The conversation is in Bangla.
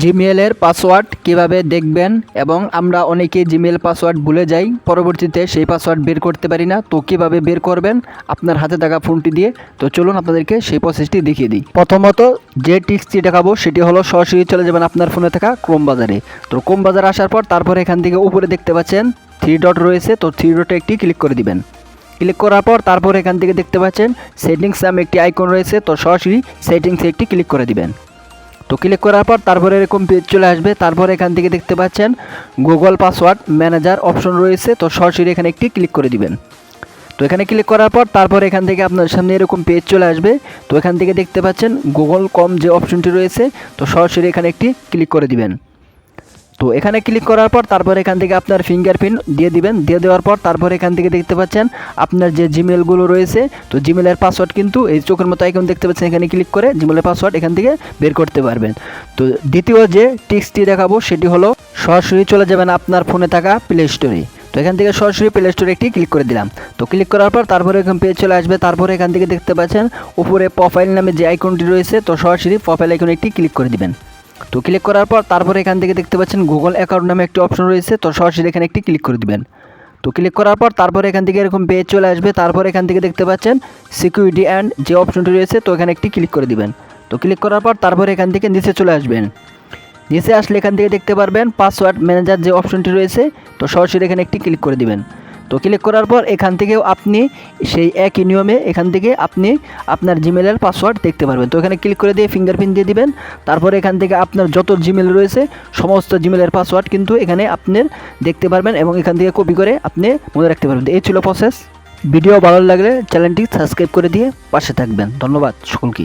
জিমেলের পাসওয়ার্ড কীভাবে দেখবেন এবং আমরা অনেকে জিমেল পাসওয়ার্ড ভুলে যাই, পরবর্তীতে সেই পাসওয়ার্ড বের করতে পারি না, তো কীভাবে বের করবেন? আপনার হাতে থাকা ফোনটি দিয়ে। তো চলুন আপনাদেরকে সেই প্রসেসটি দেখিয়ে দিই। প্রথমত যে টিক্সটি দেখাবো, সেটি হলো সরাসরি চলে যাবেন আপনার ফোনে থাকা ক্রোম বাজারে। তো ক্রোম বাজারে আসার পর তারপরে এখান থেকে উপরে দেখতে পাচ্ছেন থ্রি ডট রয়েছে, তো থ্রি ডটে একটি ক্লিক করে দিবেন। ক্লিক করার পর তারপর এখান থেকে দেখতে পাচ্ছেন সেটিংস নামে একটি আইকন রয়েছে, তো সরাসরি সেটিংসে একটি ক্লিক করে দিবেন। তো ক্লিক করার পর তারপরে এরকম পেজ চলে আসবে। তারপর এখান থেকে দেখতে পাচ্ছেন গুগল পাসওয়ার্ড ম্যানেজার অপশন রয়েছে। তো সরাসরি এখানে একটি ক্লিক করে দিবেন। তো এখানে ক্লিক করার পর তারপর এখান থেকে আপনার সামনে এরকম পেজ চলে আসবে। তো এখান থেকে দেখতে পাচ্ছেন গুগল কম যে অপশনটি রয়েছে, তো সরাসরি এখানে একটি ক্লিক করে দিবেন। তো এখানে ক্লিক করার পর তারপর এখান থেকে আপনার ফিঙ্গারপ্রিন্ট দিয়ে দিবেন। দিয়ে দেওয়ার পর তারপর এখান থেকে দেখতে পাচ্ছেন আপনার যে জিমেলগুলো রয়েছে, তো জিমেলের পাসওয়ার্ড কিন্তু এই চোখের মতো আইকন দেখতে পাচ্ছেন এখানে ক্লিক করে জিমেলের পাসওয়ার্ড এখান থেকে বের করতে পারবেন। তো দ্বিতীয় যে টিক্সটি দেখাবো সেটি হলো সরাসরি চলে যাবেন আপনার ফোনে থাকা প্লে স্টোরে তো এখান থেকে সরাসরি প্লে স্টোরে একটি ক্লিক করে দিলাম। তো ক্লিক করার পর তারপরে এখানে পেজ চলে আসবে, তারপরে এখান থেকে দেখতে পাচ্ছেন উপরে প্রোফাইল নামে যে আইকনটি রয়েছে, তো সরাসরি প্রোফাইল আইকনে একটি ক্লিক করে দিবেন। তো ক্লিক করার পর তারপরে এখান থেকে দেখতে পাচ্ছেন গুগল অ্যাকাউন্ট নামে একটি অপশন রয়েছে, তো সরাসরি এখানে একটি ক্লিক করে দিবেন। তো ক্লিক করার পর তারপরে এখান থেকে এরকম পেজ চলে আসবে, তারপর এখান থেকে দেখতে পাচ্ছেন সিকিউরিটি অ্যান্ড যে অপশনটি রয়েছে, তো এখানে একটি ক্লিক করে দিবেন। তো ক্লিক করার পর তারপরে এখান থেকে নিচে চলে আসবেন। নিচে আসলে এখান থেকে দেখতে পারবেন পাসওয়ার্ড ম্যানেজার যে অপশনটি রয়েছে, তো সরাসরি এখানে একটি ক্লিক করে দিবেন। তো ক্লিক করার পর এখান থেকেও আপনি সেই একই নিয়মে এখান থেকে আপনি আপনার জিমেলের পাসওয়ার্ড দেখতে পারবেন। তো এখানে ক্লিক করে দিয়ে ফিঙ্গারপ্রিন্ট দিয়ে দিবেন। তারপরে এখান থেকে আপনার যত জিমেল রয়েছে, সমস্ত জিমেলের পাসওয়ার্ড কিন্তু এখানে আপনার দেখতে পারবেন এবং এখান থেকে কপি করে আপনি মনে রাখতে পারবেন। এই ছিল প্রসেস ভিডিও ভালো লাগলে চ্যানেলটি সাবস্ক্রাইব করে দিয়ে পাশে থাকবেন। ধন্যবাদ সকলকে।